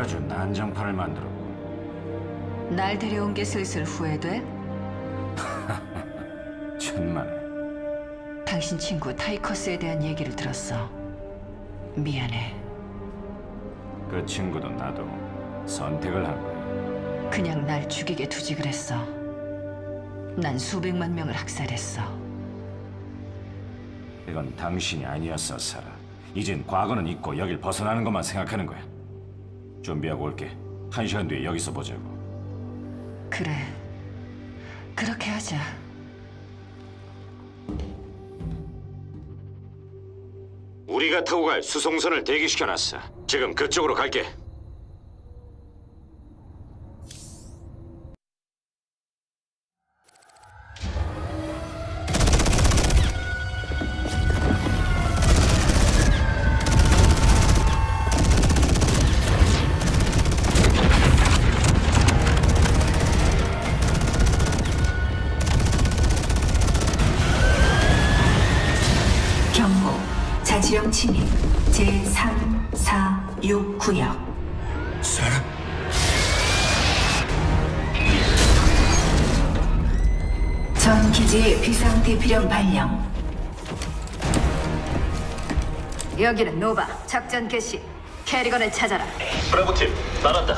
아주 난장판을 만들었고 날 데려온 게 슬슬 후회돼? 천만에 당신 친구 타이커스에 대한 얘기를 들었어. 미안해. 그 친구도 나도 선택을 한 거야. 그냥 날 죽이게 두지 그랬어. 난 수백만 명을 학살했어. 이건 당신이 아니었어, 사라. 이젠 과거는 잊고 여길 벗어나는 것만 생각하는 거야. 준비하고 올게. 한 시간 뒤에 여기서 보자고. 그래. 그렇게 하자. 우리가 타고 갈 수송선을 대기시켜놨어. 지금 그쪽으로 갈게. 여기는 노바. 작전 개시. 캐리건을 찾아라. 브라보 팀 나간다.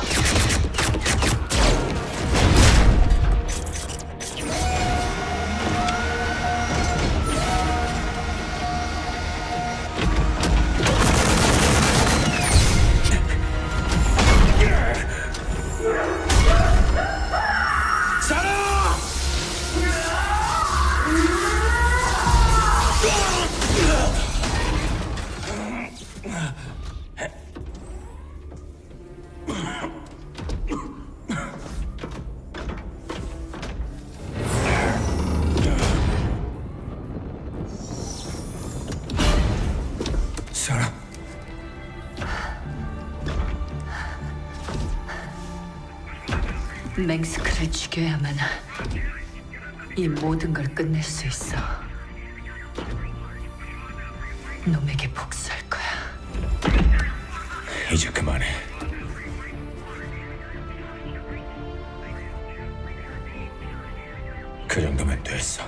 맹스크를 죽여야만 이 모든 걸 끝낼 수 있어. 놈에게 복수할 거야. 이제 그만해. 그 정도면 됐어.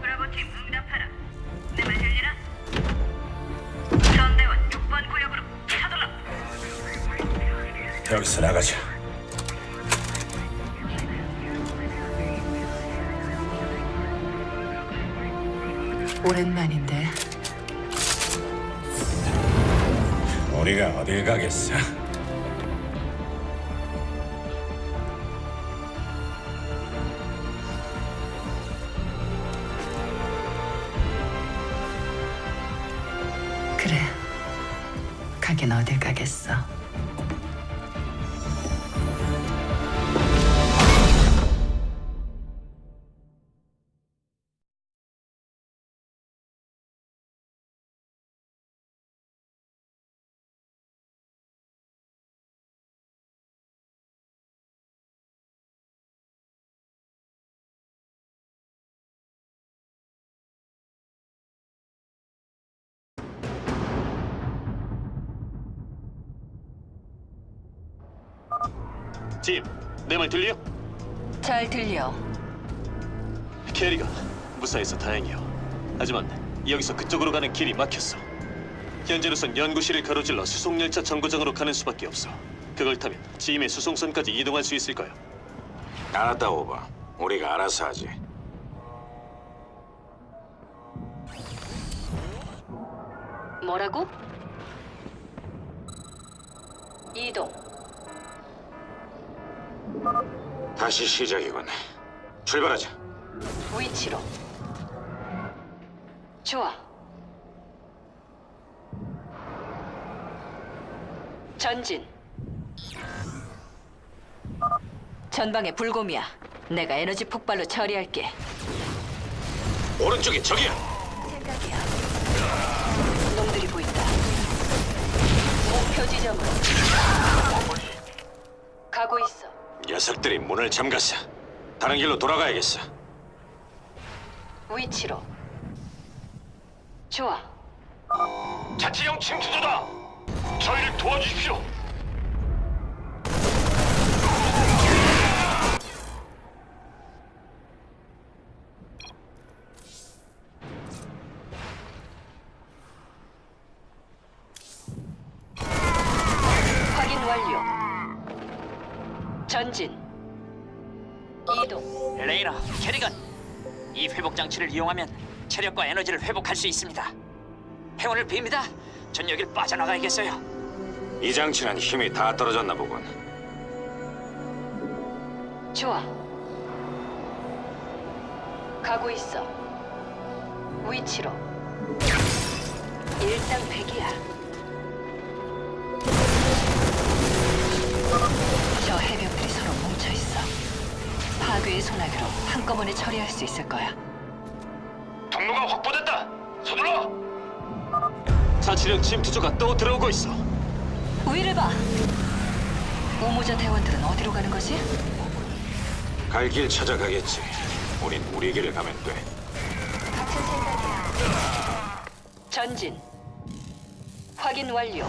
브라보팀 응답하라. 내 말 들리나? 전대원 6번 구역으로 차돌라. 여기서 나가자. 오랜만인데 우리가 어딜 가겠어? 팀, 내말 들려? 잘 들려. 캐리가 무사해서 다행이요. 하지만 여기서 그쪽으로 가는 길이 막혔어. 현재로선 연구실을 가로질러 수송열차 정거장으로 가는 수밖에 없어. 그걸 타면 짐의 수송선까지 이동할 수 있을 거야. 알았다, 오버. 우리가 알아서 하지. 뭐라고? 이동. 다시 시작이군. 출발하자. 위치로. 좋아. 전진. 전방에 불곰이야. 내가 에너지 폭발로 처리할게. 오른쪽에 적이야. 생각이야. 놈들이 보인다. 목표 지점으로. 가고 있어. 녀석들이 문을 잠갔어. 다른 길로 돌아가야겠어. 위치로. 좋아. 자치령 침투조다. 저희를 도와주십시오. 전진. 이동. 레이너, 캐리건, 이 회복 장치를 이용하면 체력과 에너지를 회복할 수 있습니다. 행운을 빕니다. 전 여길 빠져나가야겠어요. 이 장치는 힘이 다 떨어졌나 보군. 좋아. 가고 있어. 위치로. 일당백이야. 한꺼번에 처리할 수 있을 거야. 통로가 확보됐다. 서둘러. 자치령 침투조가 또 들어오고 있어. 위를 봐. 우모자 대원들은 어디로 가는 거지? 갈 길 찾아가겠지. 우린 우리 길을 가면 돼. 전진. 확인 완료.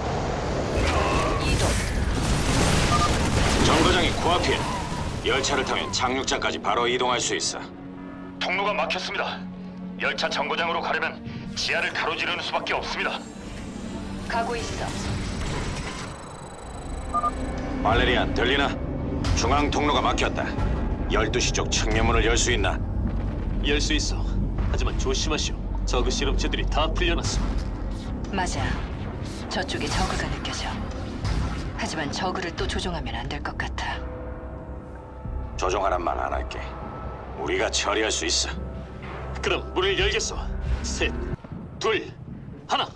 이동. 정거장이 코앞이야. 열차를 타면 착륙장까지 바로 이동할 수 있어. 통로가 막혔습니다. 열차 정거장으로 가려면 지하를 가로지르는 수밖에 없습니다. 가고 있어. 발레리안 들리나? 중앙 통로가 막혔다. 12시 쪽 측면문을 열 수 있나? 열 수 있어. 하지만 조심하시오. 저그 실험체들이 다 풀려났어. 맞아. 저쪽에 저그가 느껴져. 하지만 저그를 또 조종하면 안 될 것 같아. 조종하란 말 안 할게. 우리가 처리할 수 있어. 그럼 문을 열겠어. 셋, 둘, 하나.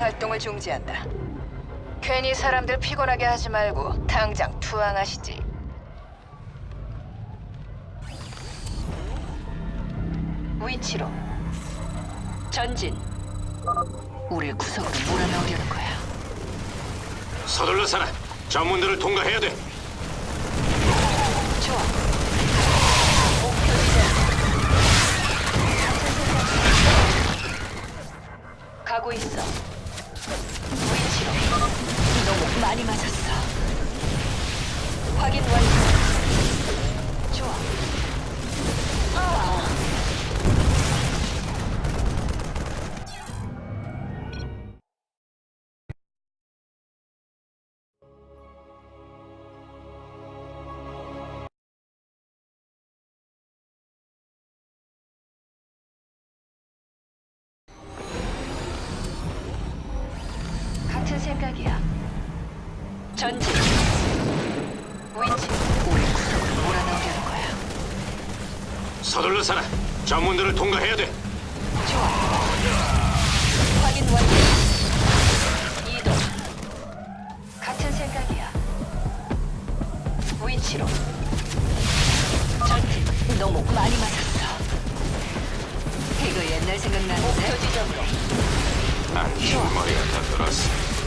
모든 활동을 중지한다. 괜히 사람들 피곤하게 하지 말고 당장 투항하시지. 위치로. 전진. 우릴 구석으로 몰아넣으려는 거야. 서둘러 사라. 전문들을 통과해야 돼. 좋아. 목표 지점. 가고 있어. 많이 맞았어. 확인 완료. 좋아. 아. 같은 생각이야. 전진. 위치. 우리 구석으로 몰아넣으려는 거야. 서둘러 사라. 전문들을 통과해야 돼. 좋아. 확인 완료. 이동. 같은 생각이야. 위치로. 전진. 너무 많이 맞았어. 이거 옛날 생각나는데. 목표 지점으로. 난 흰머리가 다 들었어.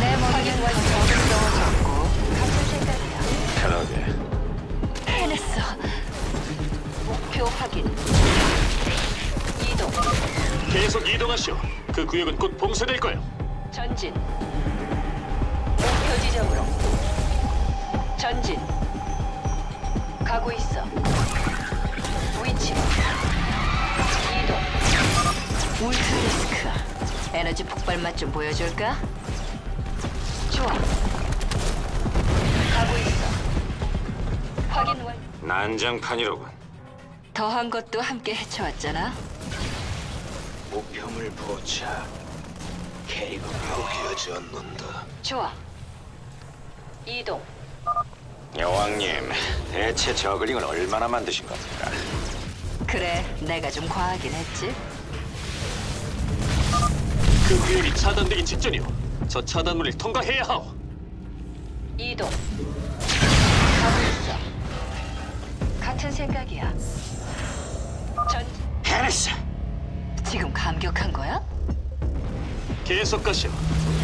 내 머리는 더 정스러워졌고. 같은 생각이야. 그러게. 해냈어. 목표 확인. 이동. 계속 이동하시오. 그 구역은 곧 봉쇄될 거야. 전진. 목표 지점으로. 전진. 가고 있어. 위치. 이동. 울트라리스크. 에너지 폭발 맛 좀 보여줄까? 좋아. 가고 있어. 확인 완. 난장판이로군. 더한 것도 함께 헤쳐왔잖아. 목표물 포착. 캐리건 포기하지 않는다. 좋아. 이동. 여왕님, 대체 저글링을 얼마나 만드신 겁니까? 그래, 내가 좀 과하긴 했지. 그 구역이 차단되기 직전이오. 저 차단문을 통과해야 하오. 이동. 가고 있어. 같은 생각이야. 전 해냈어. 지금 감격한 거야? 계속 가시오.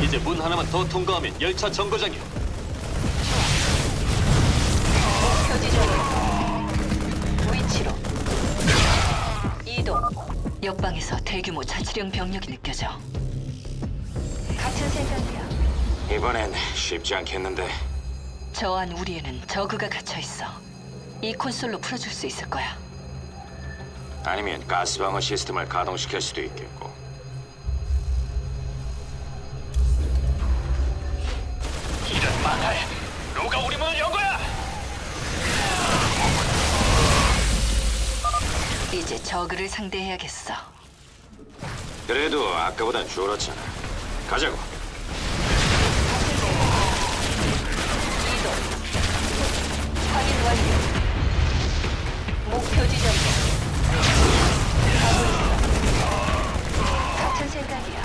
이제 문 하나만 더 통과하면 열차 정거장이오. 표지 점으로. 위치로. 이동. 옆방에서 대규모 자치령 병력이 느껴져. 같은 생각이야. 이번엔 쉽지 않겠는데. 저안 우리에는 저그가 갇혀 있어. 이 콘솔로 풀어줄 수 있을 거야. 아니면 가스방어 시스템을 가동시킬 수도 있겠고. 이런 망할. 누가 우리 문을 연 거야? 이제 저그를 상대해야겠어. 그래도 아까보단 줄었잖아. 가자고. 목표 지점으로. 가고 있어. 같은 생각이야.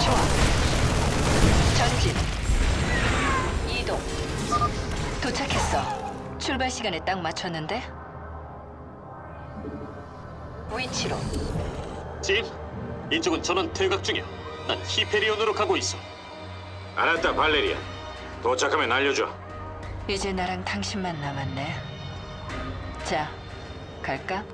좋아. 전진. 이동. 도착했어. 출발 시간에 딱 맞췄는데? 위치로. 짐, 이쪽은 전원 퇴각 중이오. 난 히페리온으로 가고 있어. 알았다, 발레리아. 도착하면 알려줘. 이제 나랑 당신만 남았네. 자, 갈까?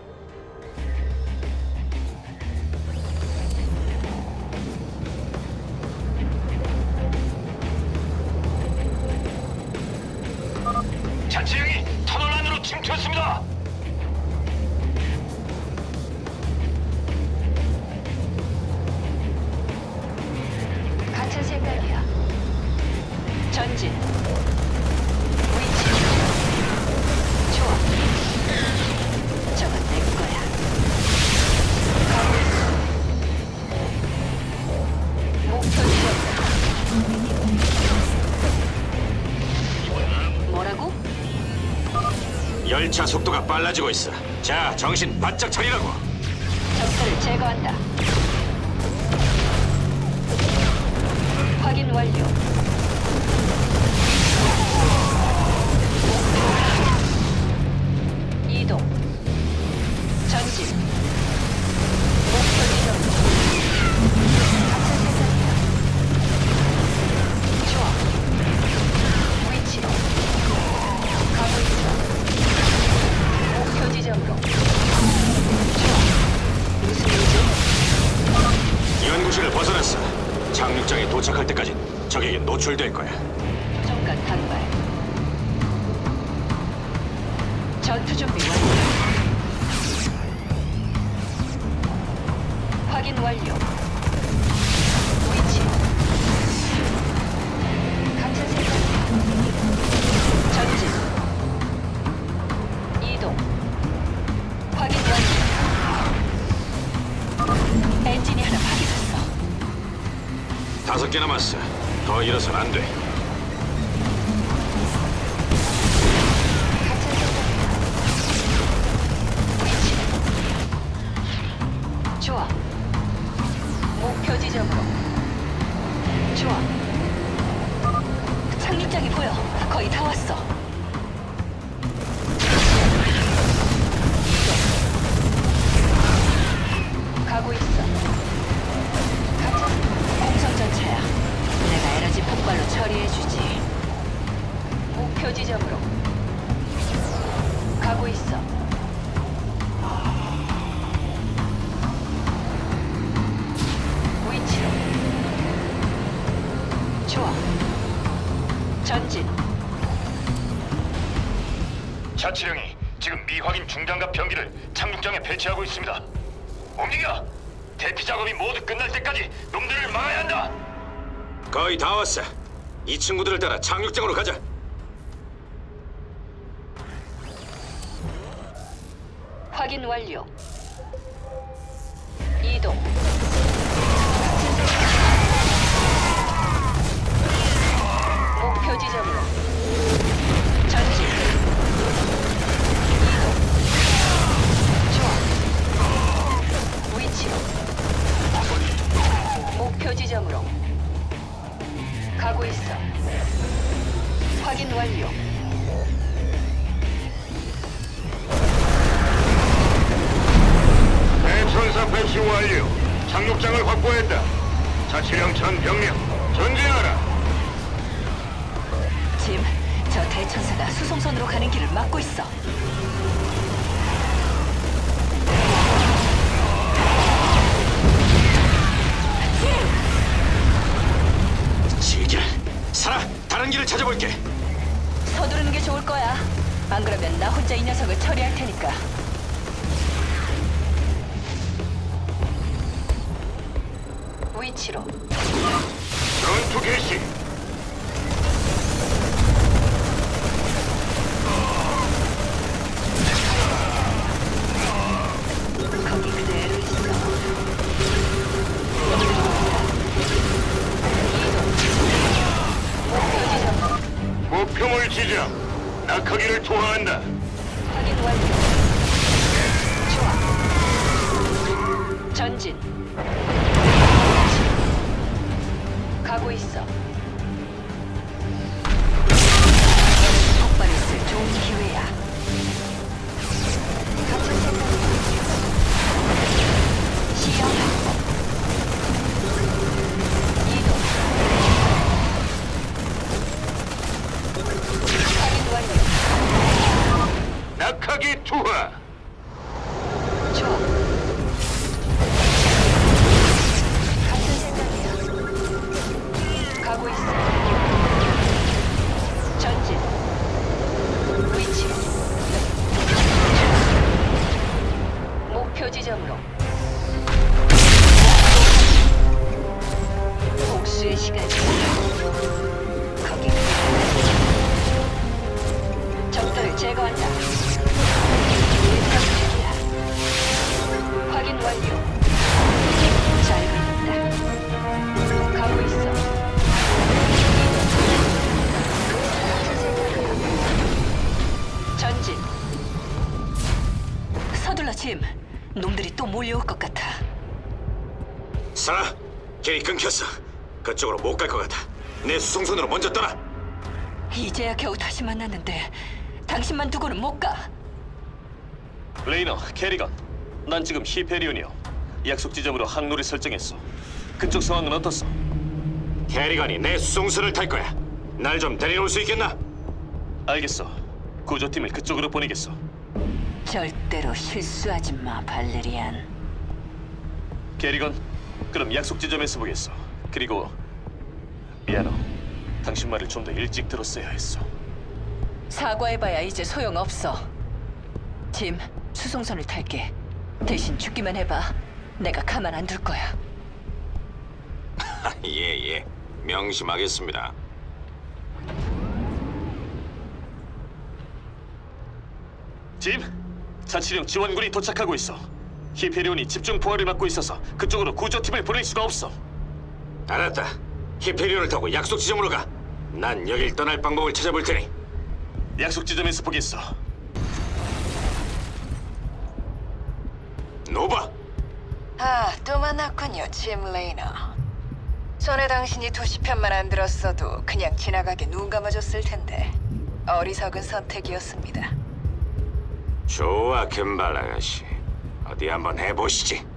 자치령이 빨라지고 있어. 자, 정신 바짝 차리라고. 적들을 제거한다. 확인 완료. 이동. 착륙장에 도착할 때까지 적에게 노출될 거야. 잠깐 단발. 전투 준비 완료. 확인 완료. 다섯 개 남았어. 더 일어선 안 돼. 좋아. 전진. 자치령이 지금 미확인 중장갑 병기를 착륙장에 배치하고 있습니다. 움직여! 대피 작업이 모두 끝날 때까지 놈들을 막아야 한다. 거의 다 왔어. 이 친구들을 따라 착륙장으로 가자. 확인 완료. 이동. 목표 지점 혼자 이 녀석을 처리할 테니까. 위치로. 전투 개시. 거기 그대로 있어. 목표물 지정. 낙하기를 투하한다. 완료. 좋아. 전진. 가고 있어. 몰려올 것 같아. 살아 길이 끊겼어 그쪽으로 못 갈 것 같아 내 수송선으로 먼저 떠나 이제야 겨우 다시 만났는데 당신만 두고는 못 가. 레이너, 캐리건. 난 지금 히페리온이요. 약속 지점으로 항로를 설정했어. 그쪽 상황은 어떻소? 캐리건이 내 수송선을 탈 거야 날 좀 데려올 수 있겠나? 알겠어. 구조팀을 그쪽으로 보내겠어. 절대로 실수하지 마, 발레리안. 캐리건, 그럼 약속 지점에서 보겠어. 그리고 미안해. 당신 말을 좀 더 일찍 들었어야 했어. 사과해봐야 이제 소용없어. 짐, 수송선을 탈게. 대신 죽기만 해봐. 내가 가만 안 둘 거야. 예 예 명심하겠습니다 짐, 자치령 지원군이 도착하고 있어. 히페리온이 집중 포화를 받고 있어서 그쪽으로 구조팀을 보낼 수가 없어. 알았다 히페리온을 타고 약속 지점으로 가 난 여길 떠날 방법을 찾아볼 테니 약속 지점에서 보겠어. 노바 아, 또 만났군요, 짐 레이너. 전에 당신이 도시편만 안 들었어도 그냥 지나가게 눈 감아줬을 텐데 어리석은 선택이었습니다. 좋아 금발 아가씨 어디 한번 해보시지